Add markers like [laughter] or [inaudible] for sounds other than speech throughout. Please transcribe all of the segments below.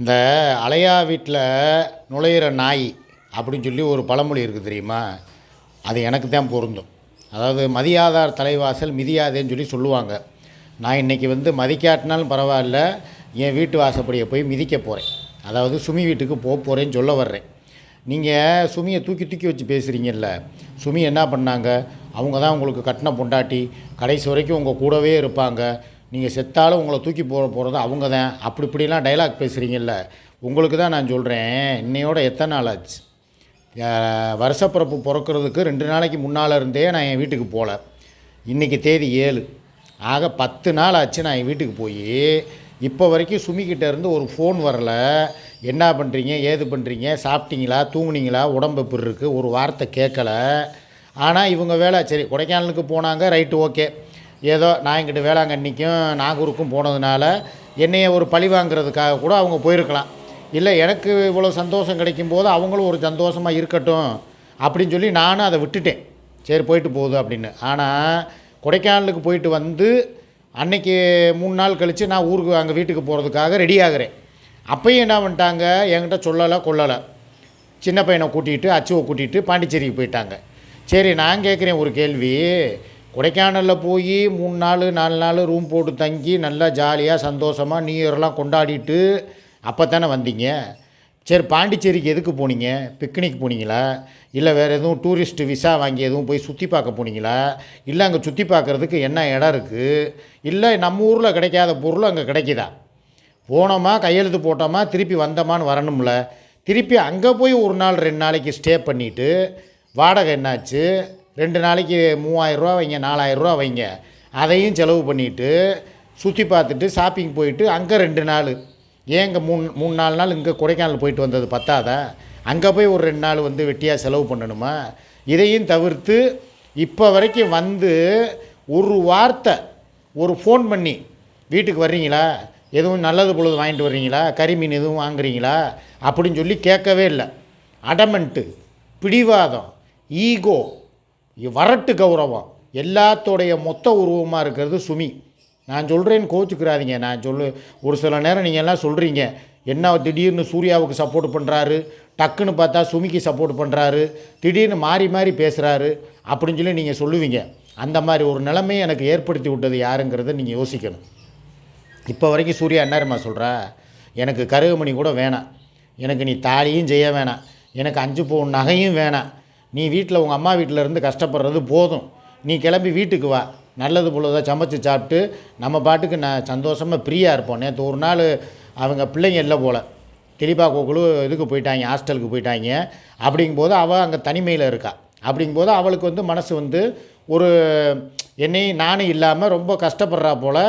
இந்த அலையா வீட்டில் நுழையிற நாய் அப்படின்னு சொல்லி ஒரு பழமொழி இருக்குது தெரியுமா? அது எனக்கு தான் பொருந்தும். அதாவது மதியாதார் தலைவாசல் மிதியாதேன்னு சொல்லி சொல்லுவாங்க. நான் இன்றைக்கி வந்து மதிக்காட்டினாலும் பரவாயில்ல என் வீட்டு வாசப்படியை போய் மிதிக்க போகிறேன் அதாவது சுமி வீட்டுக்கு போக போகிறேன்னு சொல்ல வர்றேன். நீங்கள் சுமியை தூக்கி தூக்கி வச்சு பேசுகிறீங்கல்ல சுமி என்ன பண்ணாங்க? அவங்க தான் உங்களுக்கு கட்டின பொண்டாட்டி கடைசி வரைக்கும் உங்கள் கூடவே இருப்பாங்க. நீங்கள் செத்தாலும் உங்களை தூக்கி போக போகிறது அவங்க தான் அப்படி இப்படிலாம் டைலாக் பேசுகிறீங்கல்ல உங்களுக்கு தான் நான் சொல்கிறேன் இன்னையோட எத்தனை நாள் ஆச்சு? வருஷப்பிறப்பு பிறக்கிறதுக்கு ரெண்டு நாளைக்கு முன்னால் இருந்தே நான் என் வீட்டுக்கு போகல இன்றைக்கி தேதி ஏழு. ஆக பத்து நாள் ஆச்சு நான் என் வீட்டுக்கு போய். இப்போ வரைக்கும் சுமிக்கிட்ட இருந்து ஒரு ஃபோன் வரல. என்ன பண்ணுறீங்க ஏது பண்ணுறீங்க சாப்பிட்டீங்களா? தூங்குனீங்களா? உடம்பு எப்படி இருக்குது ஒரு வார்த்தை கேட்கல. ஆனால் இவங்க வேலை சரி கொடைக்கானலுக்கு போனாங்க. Right okay. ஏதோ நான் எங்கிட்ட வேளாங்கண்ணிக்கும் நாகூருக்கும் போனதுனால என்னைய ஒரு பழி வாங்குறதுக்காக கூட அவங்க போயிருக்கலாம். இல்லை எனக்கு இவ்வளோ சந்தோஷம் கிடைக்கும் போது அவங்களும் ஒரு சந்தோஷமாக இருக்கட்டும் அப்படின்னு சொல்லி நானும் அதை விட்டுட்டேன். சரி போயிட்டு போகுது அப்படின்னு. ஆனால் கொடைக்கானலுக்கு போயிட்டு வந்து அன்னைக்கு மூணு நாள் கழித்து நான் ஊருக்கு அங்கே வீட்டுக்கு போகிறதுக்காக ரெடி ஆகுறேன். அப்பையும் என்ன பண்ணிட்டாங்க? என்கிட்ட சொல்லலை கொள்ளலை சின்ன பையனை கூட்டிகிட்டு அச்சுவை கூட்டிகிட்டு பாண்டிச்சேரிக்கு போயிட்டாங்க. சரி நான் கேட்குறேன் ஒரு கேள்வி. கொடைக்கானலில் போய் மூணு நாள் நாலு நாள் ரூம் போட்டு தங்கி நல்லா ஜாலியாக சந்தோஷமாக நியூ இயர்லாம் கொண்டாடிட்டு அப்போ தானே வந்தீங்க? சரி பாண்டிச்சேரிக்கு எதுக்கு போனீங்க? பிக்னிக் போனீங்களா? இல்லை வேறு எதுவும் டூரிஸ்ட் விசா வாங்கி எதுவும் போய் சுற்றி பார்க்க போனீங்களா? இல்லை அங்கே சுற்றி பார்க்குறதுக்கு என்ன இடம் இருக்குது இல்லை நம்ம ஊரில் கிடைக்காத பொருள் அங்கே கிடைக்குதா? போனோமா கையெழுத்து போட்டோமா திருப்பி வந்தோமான்னு வரணும்ல. திருப்பி அங்கே போய் ஒரு நாள் ரெண்டு நாளைக்கு ஸ்டே பண்ணிவிட்டு வாடகை என்னாச்சு? ரெண்டு நாளைக்கு மூவாயிரரூவா வைங்க நாலாயிரரூவா வைங்க. அதையும் செலவு பண்ணிவிட்டு சுற்றி பார்த்துட்டு ஷாப்பிங் போயிட்டு அங்கே ரெண்டு நாள். ஏன் இங்கே மூணு மூணு நாலு நாள் இங்கே கொடைக்கானல் போயிட்டு வந்தது பத்தாதா? அங்கே போய் ஒரு ரெண்டு நாள் வந்து வெட்டியாக செலவு பண்ணணுமா? இதையும் தவிர்த்து இப்போ வரைக்கும் வந்து ஒரு வார்த்தை ஒரு ஃபோன் பண்ணி வீட்டுக்கு வர்றீங்களா? எதுவும் நல்லது பொழுது வாங்கிட்டு வர்றீங்களா? கறிமீன் எதுவும் வாங்குறீங்களா? அப்படின்னு சொல்லி கேட்கவே இல்லை. அடமெண்ட்டு பிடிவாதம் ஈகோ வரட்டு கௌரவம். எல்லாத்தோடைய மொத்த உருவமாக இருக்கிறது சுமி. நான் சொல்கிறேன்னு கோச்சுக்கிறாதீங்க. நான் சொல்லு ஒரு சில நேரம் நீங்கள் எல்லாம் சொல்கிறீங்க என்ன திடீர்னு சூர்யாவுக்கு சப்போர்ட் பண்ணுறாரு டக்குன்னு பார்த்தா சுமிக்கு சப்போர்ட் பண்ணுறாரு திடீர்னு மாறி மாறி பேசுகிறாரு அப்படின்னு சொல்லி நீங்கள் சொல்லுவீங்க. அந்த மாதிரி ஒரு நிலைமையை எனக்கு ஏற்படுத்தி விட்டது யாருங்கிறத நீங்கள் யோசிக்கணும். இப்போ வரைக்கும் சூர்யா என்னருமா சொல்கிறா எனக்கு கருகமணி கூட வேணாம். எனக்கு நீ தாலியும் செய்ய வேணாம். எனக்கு அஞ்சு பவுன் நகையும் வேணாம். நீ வீட்டில் உங்கள் அம்மா வீட்டில் இருந்து கஷ்டப்படுறது போதும். நீ கிளம்பி வீட்டுக்கு வா. நல்லது பொழுதாக சமைச்சு சாப்பிட்டு நம்ம பாட்டுக்கு நான் சந்தோஷமாக ஃப்ரீயாக இருப்போம். நேற்று ஒரு நாள் அவங்க பிள்ளைங்க இல்லை போல். திலீபா கோகுலு இதுக்கு போயிட்டாங்க ஹாஸ்டலுக்கு போயிட்டாங்க. அப்படிங்கும்போது அவள் அங்கே தனிமையில் இருக்கா. அப்படிங்கும்போது அவளுக்கு வந்து மனசு வந்து ஒரு என்னையும் நானும் இல்லாமல் ரொம்ப கஷ்டப்படுறா போல்.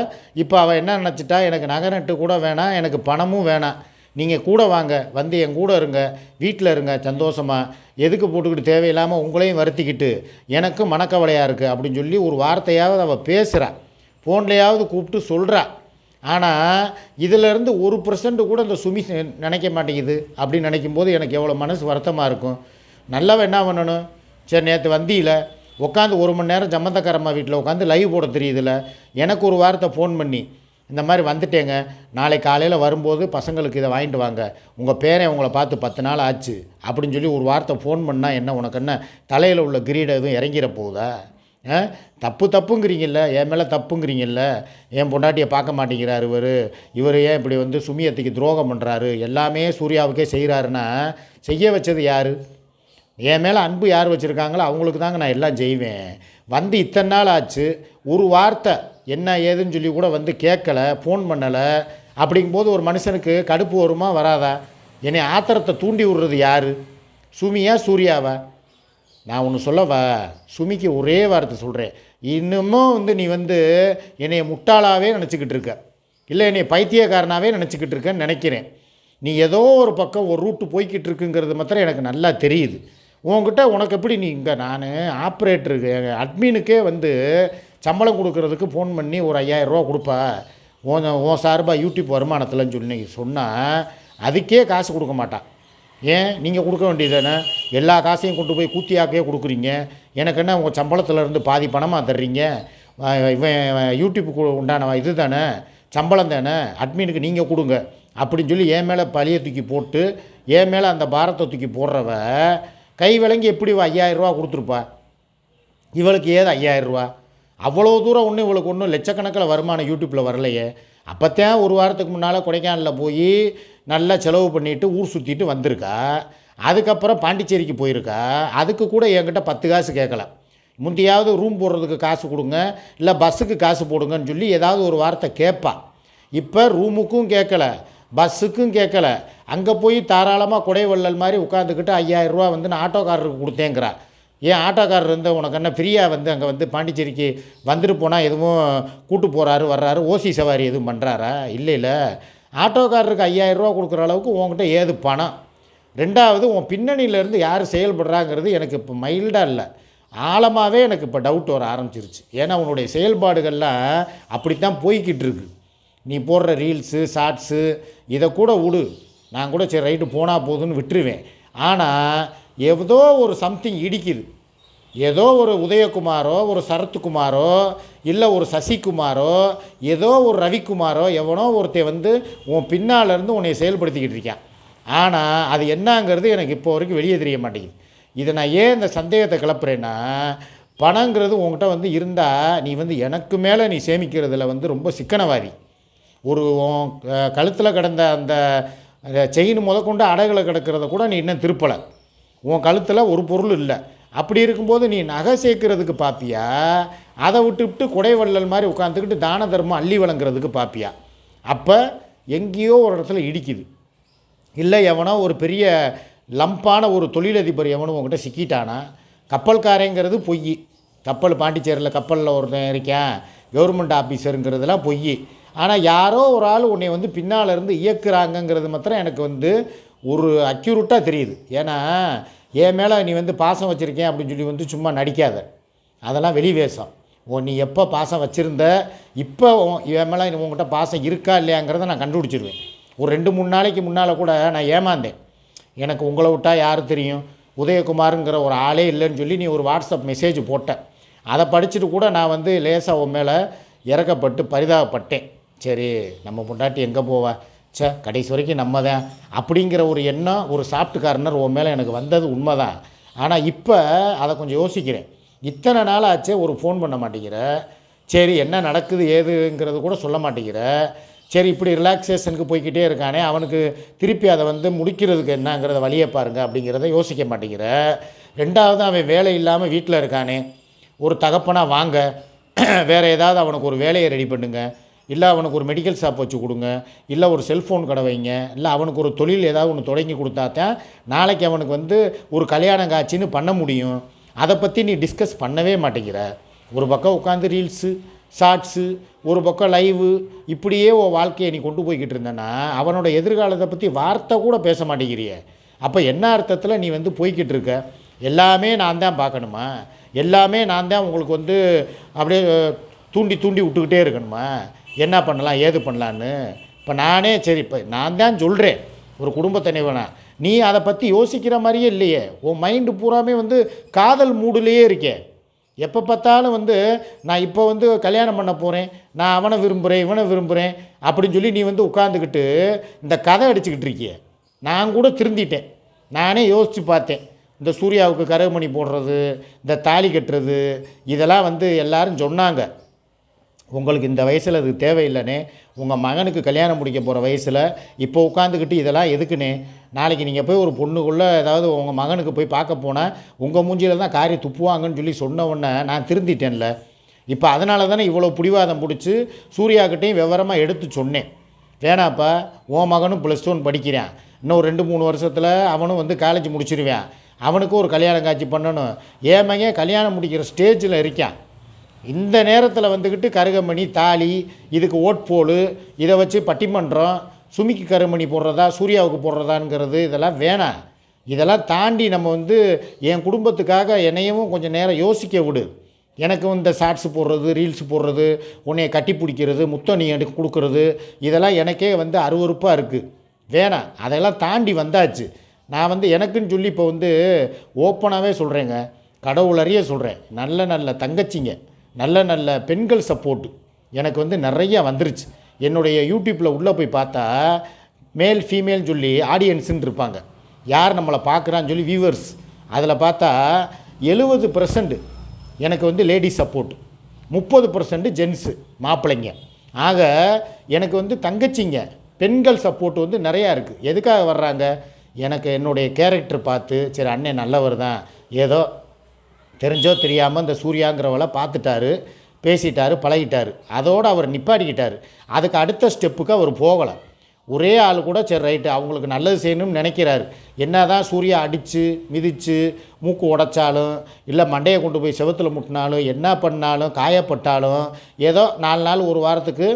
இப்போ அவள் என்ன நினச்சிட்டா எனக்கு நகை நட்டு கூட வேணாம் எனக்கு பணமும் வேணாம். நீங்கள் கூட வாங்க வந்து என் கூட இருங்க வீட்டில் இருங்க சந்தோஷமாக எதுக்கு போட்டுக்கிட்டு தேவையில்லாமல் உங்களையும் வருத்திக்கிட்டு எனக்கும் மனக்கவலையாக இருக்குது அப்படின்னு சொல்லி ஒரு வார்த்தையாவது அவள் பேசுகிறா ஃபோன்லேயாவது கூப்பிட்டு சொல்கிறா ஆனால் இதிலேருந்து ஒரு பர்சன்ட் கூட இந்த சுமி நினைக்க மாட்டேங்குது அப்படின்னு நினைக்கும் போது எனக்கு எவ்வளோ மனசு வருத்தமாக இருக்கும். நல்லவன் என்ன பண்ணணும்? சரி நேற்று வந்தியில் உட்காந்து ஒரு மணி நேரம் ஜம்மந்தக்காரம்மா வீட்டில் உட்காந்து லைவ் போட தெரியுதுல. எனக்கு ஒரு வாரத்தை ஃபோன் பண்ணி இந்த மாதிரி வந்துட்டேங்க. நாளை காலையில் வரும்போது பசங்களுக்கு இதை வாங்கிட்டு வாங்க. உங்கள் பேரன் உங்களை பார்த்து பத்து நாள் ஆச்சு. அப்படின்னு சொல்லி ஒரு வார்த்தை ஃபோன் பண்ணால் என்ன உனக்கு என்ன? தலையில் உள்ள கிரீடை எதுவும் இறங்கிற போகுதா? ஆ? தப்பு தப்புங்கிறீங்கல்ல. என் மேலே தப்புங்கிறீங்கல்ல. என் பொண்டாட்டியை பார்க்க மாட்டேங்கிறார் இவர். இவர் ஏன் இப்படி வந்து சுமியத்துக்கு துரோகம் பண்ணுறாரு எல்லாமே சூர்யாவுக்கே செய்கிறாருன்னா செய்ய வச்சது யார்? என் மேலே அன்பு யார் வச்சுருக்காங்களோ அவங்களுக்கு தாங்க நான் எல்லாம் செய்வேன். வந்து இத்தனை நாள் ஆச்சு. ஒரு வார்த்தை என்ன ஏதுன்னு சொல்லி கூட வந்து கேட்கல ஃபோன் பண்ணலை. அப்படிங்கும்போது ஒரு மனுஷனுக்கு கடுப்பு வருமா வராதா? என்னை ஆத்திரத்தை தூண்டி விடுறது யார்? சுமியா சூர்யாவா? நான் ஒன்று சொல்லவா? சுமிக்கு ஒரே வார்த்தை சொல்கிறேன் இன்னமும் வந்து நீ வந்து என்னை முட்டாளாகவே நினச்சிக்கிட்டு இருக்க. இல்லை என்னை பைத்தியக்காரனாகவே நினச்சிக்கிட்டு இருக்கேன்னு நினைக்கிறேன். நீ ஏதோ ஒரு பக்கம் ஒரு ரூட்டு போய்கிட்டு இருக்குங்கிறது மாத்திரம் எனக்கு நல்லா தெரியுது. உன்கிட்ட உனக்கு எப்படி நீ இங்கே நான் ஆப்ரேட்டருக்கு அட்மினுக்கே வந்து சம்பளம் கொடுக்கறதுக்கு ஃபோன் பண்ணி ஒரு ஐயாயிரரூவா கொடுப்பா. உன் உன் சார்பாக யூடியூப் வருமானத்தில்னு சொல்லி சொன்னால் அதுக்கே காசு கொடுக்க மாட்டான். ஏன்? நீங்கள் கொடுக்க வேண்டியதானே எல்லா காசையும் கொண்டு போய் கூத்தியாக்கே கொடுக்குறீங்க. எனக்கு என்ன உங்கள் சம்பளத்துல இருந்து பாதி பணமாக தர்றீங்க? இவன் யூடியூப்புக்கு உண்டான இது தானே சம்பளம் தானே? அட்மினுக்கு நீங்கள் கொடுங்க. அப்படின்னு சொல்லி என் மேலே பழிய தூக்கி போட்டு என் மேலே அந்த பாரத்தை தூக்கி போடுறவ கை விளங்கி எப்படி ஐயாயிரரூவா கொடுத்துருப்பா? இவளுக்கு ஏது ஐயாயிரரூவா அவ்வளோ தூரம் ஒன்றும் இவளுக்கு ஒன்றும் லட்சக்கணக்கில் வருமானம் யூடியூப்பில் வரலையே. அப்போத்தான் ஒரு வாரத்துக்கு முன்னால் கொடைக்கானலில் போய் நல்லா செலவு பண்ணிவிட்டு ஊர் சுற்றிட்டு வந்திருக்கா. அதுக்கப்புறம் பாண்டிச்சேரிக்கு போயிருக்கா. அதுக்கு கூட என்கிட்ட பத்து காசு கேட்கல. முந்தையாவது ரூம் போடுறதுக்கு காசு கொடுங்க இல்லை பஸ்ஸுக்கு காசு போடுங்கன்னு சொல்லி ஏதாவது ஒரு வார்த்தை கேட்பா. இப்போ ரூமுக்கும் கேட்கல பஸ்ஸுக்கும் கேட்கல. அங்கே போய் தாராளமாக குடைவள்ளல் மாதிரி உட்காந்துக்கிட்டு 5000 ரூபா வந்து நான் ஆட்டோக்காரருக்கு கொடுத்தேங்கிறா. ஏன் ஆட்டோக்காரர் இருந்து உனக்கு என்ன ஃப்ரீயாக வந்து அங்கே வந்து பாண்டிச்சேரிக்கு வந்துட்டு போனால் எதுவும் கூட்டு போகிறாரு வர்றாரு ஓசி சவாரி எதுவும் பண்ணுறாரா இல்லை இல்லை. ஆட்டோக்காரருக்கு 5000 ரூபா கொடுக்குற அளவுக்கு உங்ககிட்ட ஏது பணம்? ரெண்டாவது உன் பின்னணியிலேருந்து யார் செயல்படுறாங்கிறது எனக்கு இப்போ மைல்டாக இல்லை. ஆழமாகவே எனக்கு இப்போ டவுட் வர ஆரம்பிச்சிருச்சு. ஏன்னா உன்னுடைய செயல்பாடுகள்லாம் அப்படித்தான் போய்கிட்டு இருக்கு நீ போடுற ரீல்ஸு ஷார்ட்ஸு இதை கூட விடு நான் கூட சரி ரைட்டு போனால் போதுன்னு விட்டுருவேன். ஆனால் ஏதோ ஒரு சம்திங் இடிக்குது. ஏதோ ஒரு உதயகுமாரோ ஒரு சரத்குமாரோ இல்லை ஒரு சசிகுமாரோ ஏதோ ஒரு ரவிக்குமாரோ எவனோ ஒருத்தன் வந்து உன் பின்னாலேருந்து உன்னை செயல்படுத்திக்கிட்டு இருக்கான். ஆனால் அது என்னங்கிறது எனக்கு இப்போ வரைக்கும் வெளியே தெரிய மாட்டேங்குது. இதை நான் ஏன் இந்த சந்தேகத்தை கிளப்புறேன்னா பணங்கிறது உங்ககிட்ட வந்து இருந்தால் நீ வந்து எனக்கு மேலே நீ சேமிக்கிறதுல வந்து ரொம்ப சிக்கனவாதி. ஒரு கழுத்தில் கிடந்த அந்த செயின் முதற்கொண்டு அடகில் கிடக்கிறத கூட நீ இன்னும் திருப்பலை. உன் கழுத்தில் ஒரு பொருள் இல்லை. அப்படி இருக்கும்போது நீ நகை சேர்க்கறதுக்கு பார்ப்பியா அதை விட்டுவிட்டு குடைவள்ளல் மாதிரி உட்காந்துக்கிட்டு தான தர்மம் அள்ளி வழங்குறதுக்கு பார்ப்பியா அப்போ எங்கேயோ ஒரு இடத்துல இடிக்குது. இல்லை எவனோ ஒரு பெரிய லம்பான ஒரு தொழிலதிபர் எவனும் உங்ககிட்ட சிக்கிட்டானா? கப்பல்காரங்கிறது பொய் கப்பல் பாண்டிச்சேரியில் கப்பலில் ஒருத்தன் இருக்கேன் கவர்மெண்ட் ஆஃபீஸருங்கிறதுலாம் பொய் ஆனால் யாரோ ஒரு ஆள் உன்னை வந்து பின்னால் இருந்து இயக்குறாங்கங்கிறது மாத்திரம் எனக்கு வந்து ஒரு அக்யூரட்டாக தெரியுது. ஏன்னா என் மேலே நீ வந்து பாசம் வச்சுருக்கேன்? அப்படின்னு சொல்லி வந்து சும்மா நடிக்காத. அதெல்லாம் வெளி வேஷம். ஓ நீ எப்போ பாசம் வச்சுருந்த? இப்போ என் மேலே உங்ககிட்ட பாசம் இருக்கா இல்லையாங்கிறத நான் கண்டுபிடிச்சிருவேன். ஒரு ரெண்டு மூணு நாளைக்கு முன்னால் கூட நான் ஏமாந்தேன். எனக்கு உங்களை விட்டால் யார் தெரியும்? உதயகுமாருங்கிற ஒரு ஆளே இல்லைன்னு சொல்லி நீ ஒரு வாட்ஸ்அப் மெசேஜ் போட்ட. அதை படிச்சுட்டு கூட நான் வந்து லேசாக உன் மேலே இறக்கப்பட்டு பரிதாபப்பட்டேன். சரி நம்ம பொண்டாட்டி எங்கே போவா? ச்சே கடைசி வரைக்கும் நம்ம தான் அப்படிங்கிற ஒரு எண்ணம் ஒரு சாஃப்ட் கார்னர் உன் மேலே எனக்கு வந்தது உண்மை தான் ஆனால் இப்போ அதை கொஞ்சம் யோசிக்கிறேன். இத்தனை நாள் ஆச்சே ஒரு ஃபோன் பண்ண மாட்டேங்கிற. சரி என்ன நடக்குது ஏதுங்கிறது கூட சொல்ல மாட்டேங்கிற. சரி இப்படி ரிலாக்ஸேஷனுக்கு போய்க்கிட்டே இருக்கானே அவனுக்கு திருப்பி அதை வந்து முடிக்கிறதுக்கு என்னங்கிறத வழியை பாருங்க அப்படிங்கிறத யோசிக்க மாட்டேங்கிற. ரெண்டாவது அவன் வேலை இல்லாமல் வீட்டில் இருக்கானே. ஒரு தகப்பனாக வாங்க. [clears throat] வேறு ஏதாவது அவனுக்கு ஒரு வேலையை ரெடி பண்ணுங்கள் இல்லை அவனுக்கு ஒரு மெடிக்கல் ஷாப் வச்சு கொடுங்க இல்லை ஒரு செல்ஃபோன் கடை வைங்க இல்லை அவனுக்கு ஒரு தொழில் ஏதாவது ஒன்று தொடங்கி கொடுத்தா தான் நாளைக்கு அவனுக்கு வந்து ஒரு கல்யாணம் காட்சின்னு பண்ண முடியும். அதை பற்றி நீ டிஸ்கஸ் பண்ணவே மாட்டேங்கிற. ஒரு பக்கம் உட்காந்து ரீல்ஸு ஷார்ட்ஸு ஒரு பக்கம் லைவு இப்படியே உன் வாழ்க்கையை நீ கொண்டு போய்கிட்டு இருந்தேன்னா அவனோட எதிர்காலத்தை பற்றி வார்த்தை கூட பேச மாட்டேங்கிறிய. அப்போ என்ன அர்த்தத்தில் நீ வந்து போய்கிட்டு இருக்க? எல்லாமே நான் தான் பார்க்கணுமா? எல்லாமே நான் தான் உங்களுக்கு வந்து அப்படியே தூண்டி தூண்டி விட்டுக்கிட்டே இருக்கணுமா? என்ன பண்ணலாம் ஏது பண்ணலான்னு? இப்போ நானே சரி இப்போ நான் தான் சொல்கிறேன் ஒரு குடும்ப தலைவனா நீ அதை பற்றி யோசிக்கிற மாதிரியே இல்லையே. உன் மைண்டு பூராமே வந்து காதல் மூடுலேயே இருக்கே. எப்போ பார்த்தாலும் வந்து நான் இப்போ வந்து கல்யாணம் பண்ண போகிறேன் நான் அவனை விரும்புகிறேன் இவனை விரும்புகிறேன் அப்படின்னு சொல்லி நீ வந்து உட்காந்துக்கிட்டு இந்த கதை அடிச்சுக்கிட்டு இருக்கிய. நான் கூட திருந்திட்டேன். நானே யோசித்து பார்த்தேன். இந்த சூர்யாவுக்கு கருகமணி போடுறது இந்த தாலி கட்டுறது இதெல்லாம் வந்து எல்லாரும் சொன்னாங்க. உங்களுக்கு இந்த வயசில் அது தேவையில்லைனே உங்கள் மகனுக்கு கல்யாணம் முடிக்க போகிற வயசில் இப்போ உட்காந்துக்கிட்டு இதெல்லாம் எதுக்குன்னு நாளைக்கு நீங்கள் போய் ஒரு பொண்ணுக்குள்ளே ஏதாவது உங்கள் மகனுக்கு போய் பார்க்க போனால் உங்கள் மூஞ்சியில் தான் காரி துப்புவாங்கன்னு சொல்லி சொன்ன உடனே நான் திருந்திட்டேன்ல. இப்போ அதனால தானே இவ்வளோ பிடிவாதம் பிடிச்சி சூர்யாக்கிட்டையும் விவரமாக எடுத்து சொன்னேன். வேணாப்பா உன் மகனும் ப்ளஸ் ஒன் படிக்கிறான். இன்னும் ரெண்டு மூணு வருஷத்தில் அவனும் வந்து காலேஜ் முடிச்சிருவான். அவனுக்கும் ஒரு கல்யாணம் காட்சி பண்ணணும். ஏன் மகன் கல்யாணம் முடிக்கிற ஸ்டேஜில் இருக்கான். இந்த நேரத்தில் வந்துக்கிட்டு கருகமணி தாலி இதுக்கு ஓட்போலு இதை வச்சு பட்டிமன்றம் சுமிக்கு கருமணி போடுறதா சூர்யாவுக்கு போடுறதாங்கிறது இதெல்லாம் வேணாம். இதெல்லாம் தாண்டி நம்ம வந்து என் குடும்பத்துக்காக என்னையும் கொஞ்சம் நேரம் யோசிக்க விடு. எனக்கு இந்த ஷார்ட்ஸ் போடுறது ரீல்ஸ் போடுறது உன்னைய கட்டி பிடிக்கிறது முத்தம் நீ எனக்கு கொடுக்கறது இதெல்லாம் எனக்கே வந்து அருவருப்பாக இருக்குது வேணாம். அதெல்லாம் தாண்டி வந்தாச்சு. நான் வந்து எனக்குன்னு சொல்லி இப்போ வந்து ஓப்பனாகவே சொல்கிறேங்க கடவுளறிய சொல்கிறேன் நல்ல நல்ல தங்கச்சிங்க. நல்ல நல்ல பெண்கள் சப்போர்ட்டு எனக்கு வந்து நிறையா வந்துருச்சு. என்னுடைய யூடியூப்பில் உள்ளே போய் பார்த்தா மேல் ஃபீமேல் சொல்லி ஆடியன்ஸுன்னு இருப்பாங்க. யார் நம்மளை பார்க்குறான்னு சொல்லி வியூவர்ஸ் அதில் பார்த்தா எழுபது பர்சன்ட் எனக்கு வந்து லேடி சப்போர்ட் முப்பது பர்சன்ட் ஜென்ஸு மாப்பிள்ளைங்க. ஆக எனக்கு வந்து தங்கச்சிங்க பெண்கள் சப்போர்ட் வந்து நிறையா இருக்குது எதுக்காக வர்றாங்க? எனக்கு என்னுடைய கேரக்டர் பார்த்து சரி அண்ணன் நல்லவர் தான். ஏதோ தெரிஞ்சோ தெரியாமல் இந்த சூர்யாங்கிறவளை பார்த்துட்டாரு பேசிட்டாரு பழகிட்டார். அதோடு அவர் நிப்பாடிக்கிட்டார் அதுக்கு அடுத்த ஸ்டெப்புக்கு அவர் போகலை. ஒரே ஆள் கூட சரி ரைட்டு அவங்களுக்கு நல்லது செய்யணும்னு நினைக்கிறாரு. என்ன தான் சூர்யா அடித்து மிதித்து மூக்கு உடைச்சாலும் இல்லை மண்டையை கொண்டு போய் செவுத்துல முட்டினாலும் என்ன பண்ணாலும் காயப்பட்டாலும் ஏதோ நாலு நாள் ஒரு வாரத்துக்கு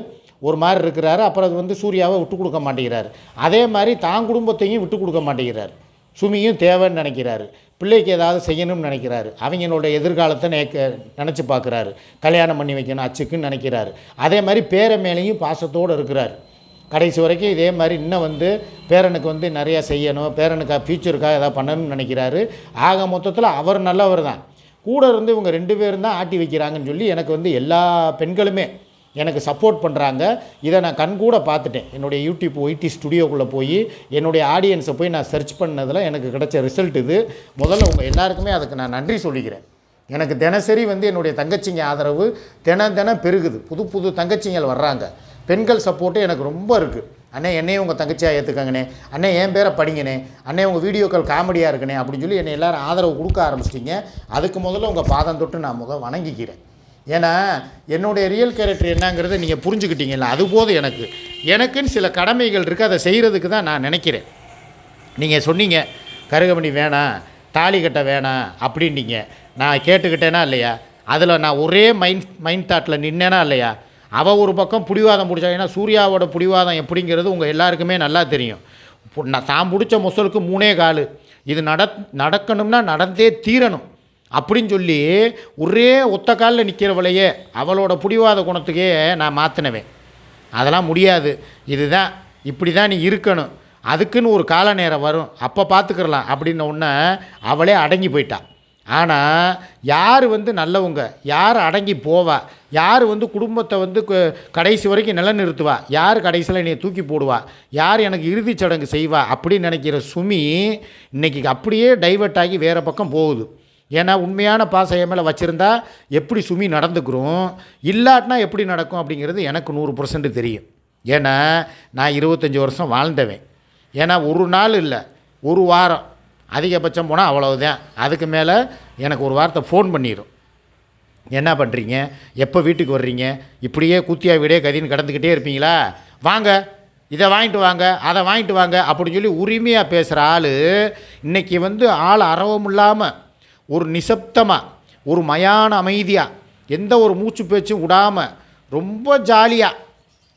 ஒரு மாதிரி இருக்கிறாரு. அப்புறம் அது வந்து சூர்யாவை விட்டு கொடுக்க மாட்டேங்கிறாரு. அதே மாதிரி தான் குடும்பத்தையும் விட்டு கொடுக்க மாட்டேங்கிறார். சுமியும் தேவைன்னு நினைக்கிறாரு. பிள்ளைக்கு ஏதாவது செய்யணும்னு நினைக்கிறாரு. அவங்களோட எதிர்காலத்தை நினைக்க நினச்சி பார்க்குறாரு. கல்யாணம் பண்ணி வைக்கணும் அச்சுக்குன்னு நினைக்கிறாரு. அதே மாதிரி பேர மேலேயும் பாசத்தோடு இருக்கிறாரு. கடைசி வரைக்கும் இதே மாதிரி இன்னும் வந்து பேரனுக்கு வந்து நிறையா செய்யணும் பேரனுக்காக ஃப்யூச்சருக்காக எதாவது பண்ணணும்னு நினைக்கிறாரு. ஆக மொத்தத்தில் அவர் நல்லவர் தான். கூட இருந்து இவங்க ரெண்டு பேரும் தான் ஆட்டி வைக்கிறாங்கன்னு சொல்லி எனக்கு வந்து எல்லா பெண்களுமே எனக்கு சப்போர்ட் பண்ணுறாங்க இதை நான் கண்கூட பார்த்துட்டேன். என்னுடைய யூடியூப் ஒய்டி ஸ்டுடியோக்குள்ளே போய் என்னுடைய ஆடியன்ஸை போய் நான் சர்ச் பண்ணதில் எனக்கு கிடைச்ச ரிசல்ட் இது. முதல்ல உங்கள் எல்லாருக்குமே அதுக்கு நான் நன்றி சொல்லிக்கிறேன். எனக்கு தினசரி வந்து என்னுடைய தங்கச்சிங்க ஆதரவு தினம் தினம் பெருகுது. புது புது தங்கச்சிங்கள் வர்றாங்க. பெண்கள் சப்போர்ட்டு எனக்கு ரொம்ப இருக்குது அண்ணே என்னையும் உங்கள் தங்கச்சியாக ஏற்றுக்கங்கண்ணே அண்ணே என் பேரை படிங்கண்ணே. அண்ணே உங்கள் வீடியோக்கள் காமெடியாக இருக்குண்ணே அப்படின்னு சொல்லி என்னை எல்லோரும் ஆதரவு கொடுக்க ஆரம்பிச்சிட்டிங்க. அதுக்கு முதல்ல உங்கள் பாதம் தொட்டு நான் முத வணங்கிக்கிறேன். ஏன்னா என்னுடைய ரியல் கேரக்டர் என்னங்கிறத நீங்கள் புரிஞ்சுக்கிட்டீங்கல்ல அது போதும் எனக்கு. எனக்குன்னு சில கடமைகள் இருக்குது அதை செய்கிறதுக்கு தான் நான் நினைக்கிறேன். நீங்கள் சொன்னீங்க கருகமணி வேணாம் தாலி கட்ட வேணாம் அப்படின்னீங்க. நான் கேட்டுக்கிட்டேனா இல்லையா? அதில் நான் ஒரே மைண்ட் மைண்ட் தாட்டில் நின்னேனா இல்லையா? அவள் ஒரு பக்கம் புடிவாதம் பிடிச்சா ஏன்னா சூர்யாவோட புடிவாதம் எப்படிங்கிறது உங்கள் எல்லாருக்குமே நல்லா தெரியும். நான் தான் பிடிச்ச முசலுக்கு மூணே கால். இது நட நடக்கணும்னா நடந்தே தீரணும். அப்படின்னு சொல்லி ஒரே ஒத்த காலில் நிற்கிறவளையே அவளோட புடிவாத குணத்துக்கே நான் மாற்றினவேன் அதெல்லாம் முடியாது. இதுதான் இப்படி தான் நீ இருக்கணும். அதுக்குன்னு ஒரு கால நேரம் வரும். அப்போ பார்த்துக்கிறலாம் அப்படின்ன உடனே அவளே அடங்கி போயிட்டாள் ஆனால் யார் வந்து நல்லவங்க? யார் அடங்கி போவா? யார் வந்து குடும்பத்தை வந்து கடைசி வரைக்கும் நிலநிறுத்துவா? யார் கடைசியில் என்னை தூக்கி போடுவா? யார் எனக்கு இறுதிச் சடங்கு செய்வா? அப்படின்னு நினைக்கிற சுமி இன்றைக்கி அப்படியே டைவர்ட் ஆகி வேறு பக்கம் போகுது. ஏன்னா உண்மையான பாசம் என் மேலே வச்சுருந்தா எப்படி சுமி நடந்துக்கிறோம்? இல்லாட்டினா எப்படி நடக்கும் அப்படிங்கிறது எனக்கு நூறு பர்சன்ட் தெரியும். ஏன்னா நான் இருபத்தஞ்சி வருஷம் வாழ்ந்தவேன். ஏன்னா ஒரு நாள் இல்லை ஒரு வாரம். அதிகபட்சம் போனால் அவ்வளவுதான். அதுக்கு மேலே எனக்கு ஒரு வாரத்தை ஃபோன் பண்ணிடும் என்ன பண்ணுறீங்க எப்போ வீட்டுக்கு வர்றீங்க? இப்படியே குத்தியா வீடே கதின்னு கடந்துக்கிட்டே இருப்பீங்களா? வாங்க இதை வாங்கிட்டு வாங்க அதை வாங்கிட்டு வாங்க அப்படின்னு சொல்லி உரிமையாக பேசுகிற ஆள் இன்றைக்கி வந்து ஆள் அறவும் இல்லாமல் ஒரு நிசப்தமாக ஒரு மயான அமைதியாக எந்த ஒரு மூச்சு பேச்சும் விடாமல் ரொம்ப ஜாலியாக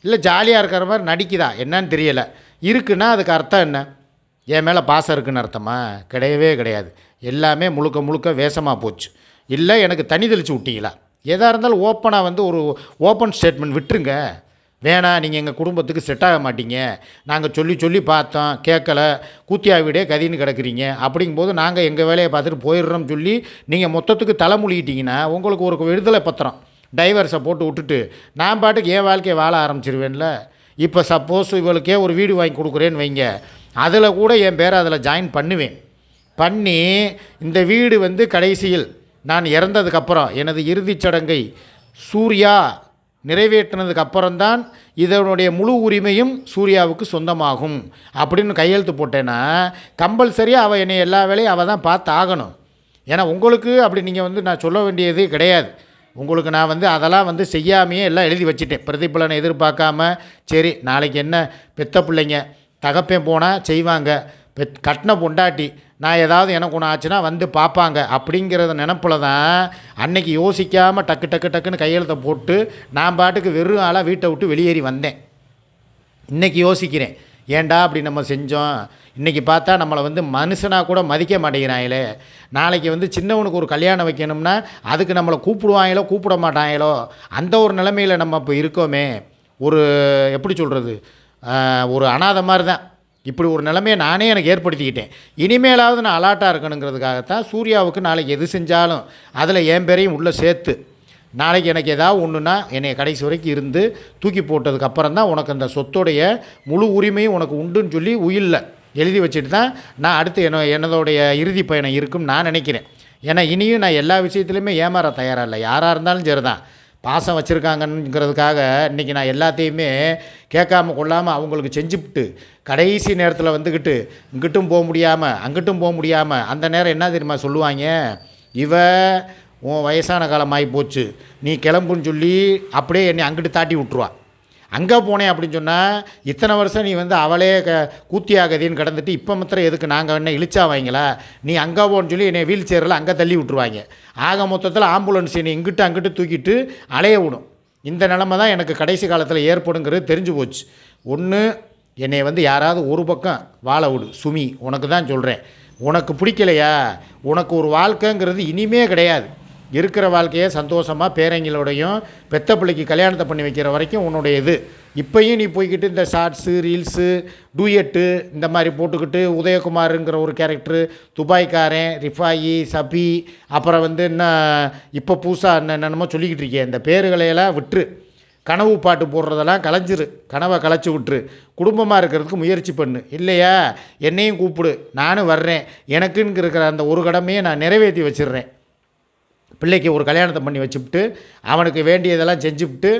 இல்லை ஜாலியாக இருக்கிற மாதிரி நடிக்குதா? என்னன்னு தெரியலை. இருக்குன்னா அதுக்கு அர்த்தம் என்ன? என் மேலே பாசம் இருக்குன்னு அர்த்தமா? கிடையவே கிடையாது. எல்லாமே முழுக்க முழுக்க வேஷமாக போச்சு. இல்லை எனக்கு தனி தெளித்து விட்டீங்களா? எதாக இருந்தாலும் ஓப்பனாக வந்து ஒரு ஓப்பன் ஸ்டேட்மெண்ட் விட்டுருங்க. வேணாம் நீங்கள் எங்கள் குடும்பத்துக்கு செட் ஆக மாட்டீங்க. நாங்கள் சொல்லி சொல்லி பார்த்தோம் கேட்கல கூத்தியா வீடே கதின்னு கிடக்குறீங்க. அப்படிங்கும்போது நாங்கள் எங்கள் வேலையை பார்த்துட்டு போயிடுறோம்னு சொல்லி நீங்கள் மொத்தத்துக்கு தலைமொழிகிட்டீங்கன்னா உங்களுக்கு ஒரு விடுதலை பத்திரம் டைவர்ஸை போட்டு விட்டுட்டு நான் பாட்டுக்கு என் வாழ்க்கையை வாழ ஆரம்பிச்சிருவேன்ல. இப்போ சப்போஸ் இவளுக்கே ஒரு வீடு வாங்கி கொடுக்குறேன்னு வைங்க. அதில் கூட என் பேரை அதில் ஜாயின் பண்ணுவேன். பண்ணி இந்த வீடு வந்து கடைசியில் நான் இறந்ததுக்கப்புறம் எனது இறுதிச் சடங்கை சூர்யா நிறைவேற்றினதுக்கு அப்புறம்தான் இதனுடைய முழு உரிமையும் சூர்யாவுக்கு சொந்தமாகும். அப்படின்னு கையெழுத்து போட்டேன்னா கம்பல்சரியாக அவள் என்னை எல்லா வேலையும் அவள் தான் பார்த்து ஆகணும் ஏன்னா உங்களுக்கு அப்படி நீங்கள் வந்து நான் சொல்ல வேண்டியது கிடையாது. உங்களுக்கு நான் வந்து அதெல்லாம் வந்து செய்யாமையே எல்லாம் எழுதி வச்சுட்டேன். பிரதிபலனை எதிர்பார்க்காம சரி நாளைக்கு என்ன பெத்த பிள்ளைங்க தகப்பேன் போனால் செய்வாங்க. கட்டின பொண்டாட்டி நான் ஏதாவது எனக்கு ஒன்று ஆச்சுன்னா வந்து பார்ப்பாங்க. அப்படிங்கிறத நினப்பில் தான் அன்னைக்கு யோசிக்காமல் டக்கு டக்கு டக்குன்னு கையெழுத்தை போட்டு நான் பாட்டுக்கு வெறும் ஆளாக வீட்டை விட்டு வெளியேறி வந்தேன். இன்னைக்கு யோசிக்கிறேன். ஏன்டா அப்படி நம்ம செஞ்சோம்? இன்றைக்கி பார்த்தா நம்மளை வந்து மனுஷனாக கூட மதிக்க மாட்டேங்கிறாங்களே. நாளைக்கு வந்து சின்னவனுக்கு ஒரு கல்யாணம் வைக்கணும்னா அதுக்கு நம்மளை கூப்பிடுவாங்களோ கூப்பிட மாட்டாங்களோ? அந்த ஒரு நிலைமையில் நம்ம இப்போ இருக்கோமே. ஒரு எப்படி சொல்கிறது ஒரு அனாதை மாதிரி தான். இப்படி ஒரு நிலைமையை நானே எனக்கு ஏற்படுத்திக்கிட்டேன். இனிமேலாவது நான் அலாட்டாக இருக்கணுங்கிறதுக்காகத்தான் சூர்யாவுக்கு நாளைக்கு எது செஞ்சாலும் அதில் என் பேரையும் உள்ளே சேர்த்து நாளைக்கு எனக்கு ஏதாவது ஒன்றுனா என்னை கடைசி வரைக்கும் இருந்து தூக்கி போட்டதுக்கு அப்புறம் தான் உனக்கு அந்த சொத்துடைய முழு உரிமையும் உனக்கு உண்டுன்னு சொல்லி உயிரில் எழுதி வச்சுட்டு தான் நான் அடுத்து என்ன என்னதோடைய இறுதி பயணம் இருக்குன்னு நான் நினைக்கிறேன். ஏன்னா இனியும் நான் எல்லா விஷயத்துலையுமே ஏமாற தயாராக இல்லை. யாராக இருந்தாலும் சரி தான் பாசம் வச்சுருக்காங்கங்கிறதுக்காக இன்றைக்கி நான் எல்லாத்தையுமே கேட்காம கொள்ளாமல் அவங்களுக்கு செஞ்சுவிட்டு கடைசி நேரத்தில் வந்துக்கிட்டு இங்கிட்டும் போக முடியாமல் அங்கிட்டும் போக முடியாமல் அந்த நேரம் என்ன தெரியுமா சொல்லுவாங்க? இவ உன் வயசான காலமாகி போச்சு நீ கிளம்புன்னு சொல்லி அப்படியே என்னை அங்கிட்டு தாட்டி விட்ருவா அங்கே போனேன் அப்படின்னு சொன்னால் இத்தனை வருஷம் நீ வந்து அவளே க கூத்தியாகதின்னு கிடந்துட்டு இப்போ மாத்திரம் எதுக்கு? நாங்கள் என்ன இழிச்சா வாங்கிங்களா நீ அங்கே போன்னு சொல்லி என்னை வீல் சேரில் அங்கே தள்ளி விட்டுருவாங்க. ஆக மொத்தத்தில் ஆம்புலன்ஸ் என்னை இங்கிட்டு அங்கிட்டு தூக்கிட்டு அலைய விடும். இந்த நிலமை தான் எனக்கு கடைசி காலத்தில் ஏற்படுங்கிறது தெரிஞ்சு போச்சு. ஒன்று என்னை வந்து யாராவது ஒரு பக்கம் வாழ விடு. சுமி உனக்கு தான் சொல்கிறேன் உனக்கு பிடிக்கலையா? உனக்கு ஒரு வாழ்க்கைங்கிறது இனிமே கிடையாது. இருக்கிற வாழ்க்கையை சந்தோஷமாக பேரங்களோடையும் பெத்த பிள்ளைக்கு கல்யாணத்தை பண்ணி வைக்கிற வரைக்கும் உன்னுடைய இது. இப்போயும் நீ போய்க்கிட்டு இந்த ஷார்ட்ஸு ரீல்ஸு டூயட்டு இந்த மாதிரி போட்டுக்கிட்டு உதயகுமாருங்கிற ஒரு கேரக்டரு துபாய்க்காரன் ரிஃபாயி சபி அப்புறம் வந்து என்ன இப்போ புதுசாக என்ன என்னென்னமோ சொல்லிக்கிட்டு இருக்கேன் இந்த பேர்களையெல்லாம் விட்டுரு. கனவு பாட்டு போடுறதெல்லாம் கலைஞ்சிரு. கனவை கலைச்சி விட்டுரு. குடும்பமாக இருக்கிறதுக்கு முயற்சி பண்ணு. இல்லையா? என்னையும் கூப்பிடு. நானும் வர்றேன். எனக்குன்னு இருக்கிற அந்த ஒரு கடமையை நான் நிறைவேற்றி வச்சிடுறேன். பிள்ளைக்கு ஒரு கல்யாணத்தை பண்ணி வச்சுப்புட்டு அவனுக்கு வேண்டியதெல்லாம் செஞ்சுவிட்டு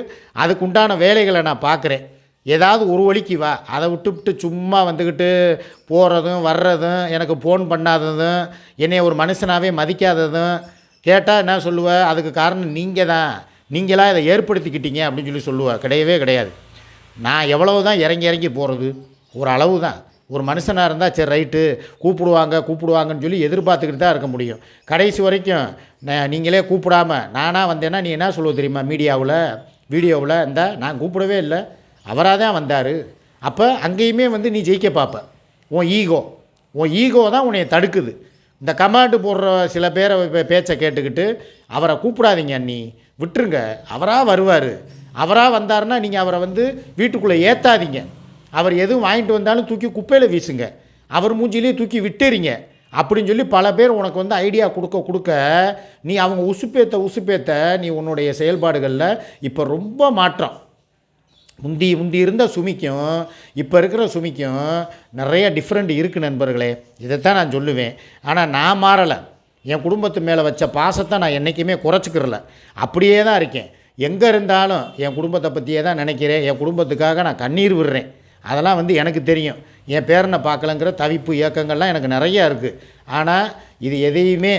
அதுக்கு உண்டான வேலைகளை நான் பார்க்குறேன். ஏதாவது ஒரு வழிக்கு வா. அதை விட்டுவிட்டு சும்மா வந்துக்கிட்டு போகிறதும் வர்றதும் எனக்கு ஃபோன் பண்ணாததும் என்னை ஒரு மனுஷனாகவே மதிக்காததும் கேட்டால் என்ன சொல்லுவேன் அதுக்கு காரணம் நீங்கள் தான் நீங்களாக இதை ஏற்படுத்திக்கிட்டீங்க அப்படின்னு சொல்லி சொல்லுவேன் கிடையவே கிடையாது. நான் எவ்வளவு தான் இறங்கி இறங்கி போகிறது ஒரு அளவு தான் ஒரு மனுஷனாக இருந்தால் சரி ரைட்டு கூப்பிடுவாங்க கூப்பிடுவாங்கன்னு சொல்லி எதிர்பார்த்துக்கிட்டு தான் இருக்க முடியும். கடைசி வரைக்கும் நான் நீங்களே கூப்பிடாம நானாக வந்தேன்னா நீ என்ன சொல்லுவது தெரியுமா மீடியாவில் வீடியோவில் இந்த நான் கூப்பிடவே இல்லை. அவராக தான் வந்தார். அப்போ அங்கேயுமே வந்து நீ ஜெயிக்க பார்ப்ப உன் ஈகோ உன் ஈகோ தான் உன்னை தடுக்குது. இந்த கமாண்டு போடுற சில பேரை பேச்சை கேட்டுக்கிட்டு அவரை கூப்பிடாதீங்க அண்ணி விட்டுருங்க. அவராக வருவார். அவராக வந்தாருன்னா நீங்கள் அவரை வந்து வீட்டுக்குள்ளே ஏற்றாதீங்க அவர் எதுவும் வாங்கிட்டு வந்தாலும் தூக்கி குப்பையில் வீசுங்க. அவர் மூஞ்சிலேயே தூக்கி விட்டுறீங்க. அப்படின்னு சொல்லி பல பேர் உனக்கு வந்து ஐடியா கொடுக்க கொடுக்க நீ அவங்க உசுப்பேத்த உசுப்பேத்த நீ உன்னுடைய செயல்பாடுகளில் இப்போ ரொம்ப மாற்றம். முந்தி முந்தி இருந்த சுமிக்கும் இப்போ இருக்கிற சுமிக்கும் நிறைய டிஃப்ரெண்ட் இருக்குது நண்பர்களே. இதைத்தான் நான் சொல்லுவேன். ஆனால் நான் மாறலை. என் குடும்பத்து மேலே வச்ச பாசத்தை நான் என்றைக்குமே குறைச்சிக்கிறல. அப்படியே தான் இருக்கேன். எங்கே இருந்தாலும் என் குடும்பத்தை பற்றியே தான் நினைக்கிறேன். என் குடும்பத்துக்காக நான் கண்ணீர் விடுறேன். அதெல்லாம் வந்து எனக்கு தெரியும். என் பேரனை பார்க்கலங்கிற தவிப்பு இயக்கங்கள்லாம் எனக்கு நிறையா இருக்குது ஆனால் இது எதையுமே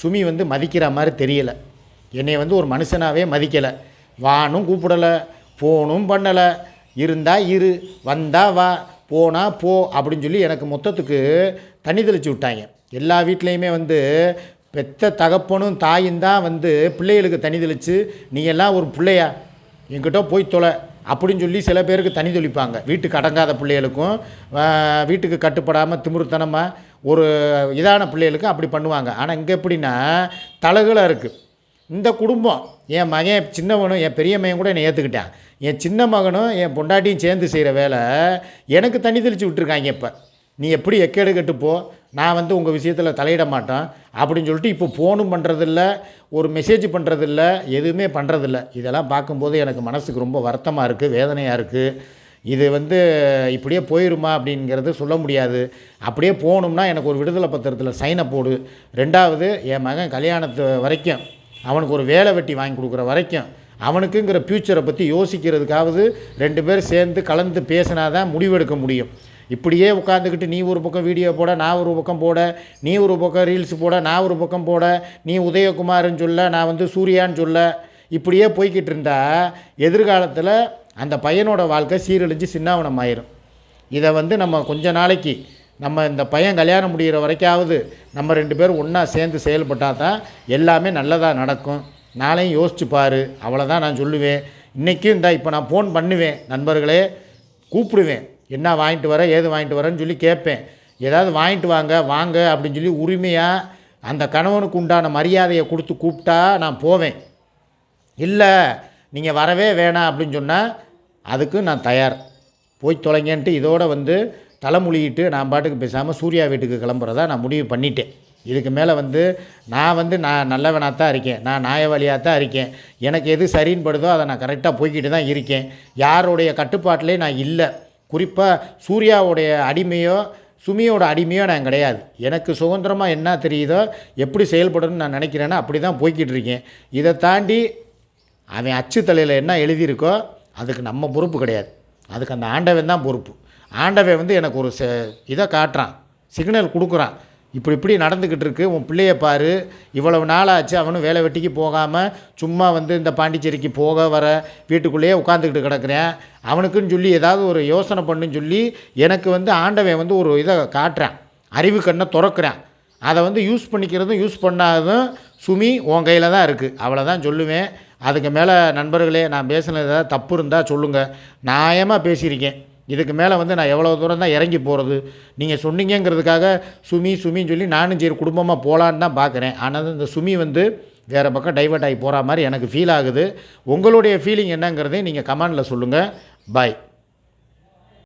சுமி வந்து மதிக்கிற மாதிரி தெரியலை. என்னை வந்து ஒரு மனுஷனாகவே மதிக்கலை. வானும் கூப்பிடலை ஃபோனும் பண்ணலை. இருந்தால் இரு வந்தால் வா போனால் போ அப்படின்னு சொல்லி எனக்கு மொத்தத்துக்கு தண்ணி தெளிச்சு விட்டாங்க. எல்லா வீட்லேயுமே வந்து பெத்த தகப்பனும் தாயும் தான் வந்து பிள்ளைகளுக்கு தண்ணி தெளித்து நீ எல்லாம் ஒரு பிள்ளையா? என்கிட்ட போய் தொலை. அப்படின்னு சொல்லி சில பேருக்கு தண்ணி தெளிப்பாங்க வீட்டுக்கு அடங்காத பிள்ளைகளுக்கும் வீட்டுக்கு கட்டுப்படாமல் திமிருத்தனமாக ஒரு இதான பிள்ளைகளுக்கும் அப்படி பண்ணுவாங்க. ஆனால் இங்கே எப்படின்னா தலகலாக இருக்குது இந்த குடும்பம் என் மகன் சின்னவனும் என் பெரிய மகன் கூட என்னை ஏற்றுக்கிட்டான் என் சின்ன மகனும் என் பொண்டாட்டியும் சேர்ந்து செய்கிற வேலை எனக்கு தண்ணி தெளித்து விட்டுருக்காங்க இப்போ. நீ எப்படி எக்கேடு கட்டுப்போ? நான் வந்து உங்கள் விஷயத்தில் தலையிட மாட்டேன். அப்படின்னு சொல்லிட்டு இப்போ ஃபோனும் பண்ணுறதில்ல ஒரு மெசேஜ் பண்ணுறதில்ல எதுவுமே பண்ணுறதில்ல இதெல்லாம் பார்க்கும்போது எனக்கு மனசுக்கு ரொம்ப வருத்தமாக இருக்குது வேதனையாக இருக்குது இது வந்து இப்படியே போயிருமா அப்படிங்கிறது சொல்ல முடியாது. அப்படியே போகணும்னா எனக்கு ஒரு விடுதலை பத்திரத்தில் சைனை போடு. ரெண்டாவது என் மகன் கல்யாணத்து வரைக்கும் அவனுக்கு ஒரு வேலை வெட்டி வாங்கி கொடுக்குற வரைக்கும் அவனுக்குங்கிற ஃப்யூச்சரை பற்றி யோசிக்கிறதுக்காவது ரெண்டு பேரும் சேர்ந்து கலந்து பேசினா தான் முடிவெடுக்க முடியும். இப்படியே உட்காந்துக்கிட்டு நீ ஒரு பக்கம் வீடியோ போட நான் ஒரு பக்கம் போட நீ ஒரு பக்கம் ரீல்ஸ் போட நான் ஒரு பக்கம் போட நீ உதயகுமார்னு சொல்ல நான் வந்து சூர்யான்னு சொல்ல. இப்படியே போய்கிட்டு இருந்தா எதிர்காலத்தில் அந்த பையனோட வாழ்க்கை சீரழிஞ்சு சின்னாவனம் ஆயிரும். இதை வந்து நம்ம கொஞ்ச நாளைக்கு நம்ம இந்த பையன் கல்யாணம் முடிகிற வரைக்காவது நம்ம ரெண்டு பேரும் ஒன்றா சேர்ந்து செயல்பட்டால் தான் எல்லாமே நல்லதாக நடக்கும். நாளையும் யோசிச்சு பாரு. அவ்வளோதான் நான் சொல்லுவேன். இன்றைக்கும் இந்த இப்போ நான் ஃபோன் பண்ணுவேன். நண்பர்களே கூப்பிடுவேன். என்ன வாங்கிட்டு வர ஏது வாங்கிட்டு வரேன்னு சொல்லி கேட்பேன். ஏதாவது வாங்கிட்டு வாங்க வாங்க அப்படின்னு சொல்லி உரிமையாக அந்த கணவனுக்கு உண்டான மரியாதையை கொடுத்து கூப்பிட்டா நான் போவேன். இல்லை நீங்கள் வரவே வேணாம் அப்படின்னு சொன்னால் அதுக்கு நான் தயார். போய் தொலைங்கன்ட்டு இதோடு வந்து தலைமொழிகிட்டு நான் பாட்டுக்கு பேசாமல் சூர்யா வீட்டுக்கு கிளம்புறதா நான் முடிவு பண்ணிட்டேன். இதுக்கு மேலே வந்து நான் வந்து நான் நல்லவனாக தான் இருக்கேன். நான் நியாயவாளியாக தான் இருக்கேன். எனக்கு எது சரின்னு படுதோ அதை நான் கரெக்டாக போய்கிட்டு தான் இருக்கேன். யாருடைய கட்டுப்பாட்டிலே நான் இல்லை. குறிப்பாக சூர்யாவுடைய அடிமையோ சுமியோட அடிமையோ நான் கிடையாது. எனக்கு சுதந்திரமாக என்ன தெரியுதோ எப்படி செயல்படணும்னு நான் நினைக்கிறேன்னா அப்படி தான் போய்கிட்டு இருக்கேன். இதை தாண்டி அவன் அச்சு தலையில் என்ன எழுதியிருக்கோ அதுக்கு நம்ம பொறுப்பு கிடையாது. அதுக்கு அந்த ஆண்டவன் தான் பொறுப்பு. ஆண்டவன் வந்து எனக்கு ஒரு இதை காட்டுறான். சிக்னல் கொடுக்குறான். இப்படி இப்படி நடந்துக்கிட்டு இருக்கு. உன் பிள்ளைய பாரு. இவ்வளவு நாளாச்சு அவனும் வேலை வெட்டிக்கு போகாமல் சும்மா வந்து இந்த பாண்டிச்சேரிக்கு போக வர வீட்டுக்குள்ளேயே உட்காந்துக்கிட்டு கிடக்குறேன். அவனுக்குன்னு சொல்லி ஏதாவது ஒரு யோசனை பண்ணுன்னு சொல்லி எனக்கு வந்து ஆண்டவன் வந்து ஒரு இதை காட்டுறான். அறிவு கண்ணை திறக்கிறேன். அதை வந்து யூஸ் பண்ணிக்கிறதும் யூஸ் பண்ணாததும் சுமி உன் கையில் தான் இருக்குது அவ்வளோதான் சொல்லுவேன். அதுக்கு மேலே நண்பர்களே நான் பேசுனது ஏதாவது தப்பு இருந்தால் சொல்லுங்கள் நியாயமாக பேசியிருக்கேன். இதுக்கு மேலே வந்து நான் எவ்வளோ தூரம் தான் இறங்கி போகிறது? நீங்கள் சொன்னீங்கங்கிறதுக்காக சுமி சுமின்னு சொல்லி நானும் சரி குடும்பமாக போகலான்னு தான் பார்க்குறேன். ஆனால் இந்த சுமி வந்து வேறு பக்கம் டைவர்ட் ஆகி போகிற மாதிரி எனக்கு ஃபீல் ஆகுது. உங்களுடைய ஃபீலிங் என்னங்கிறதையும் நீங்கள் கமெண்டில் சொல்லுங்கள். பாய்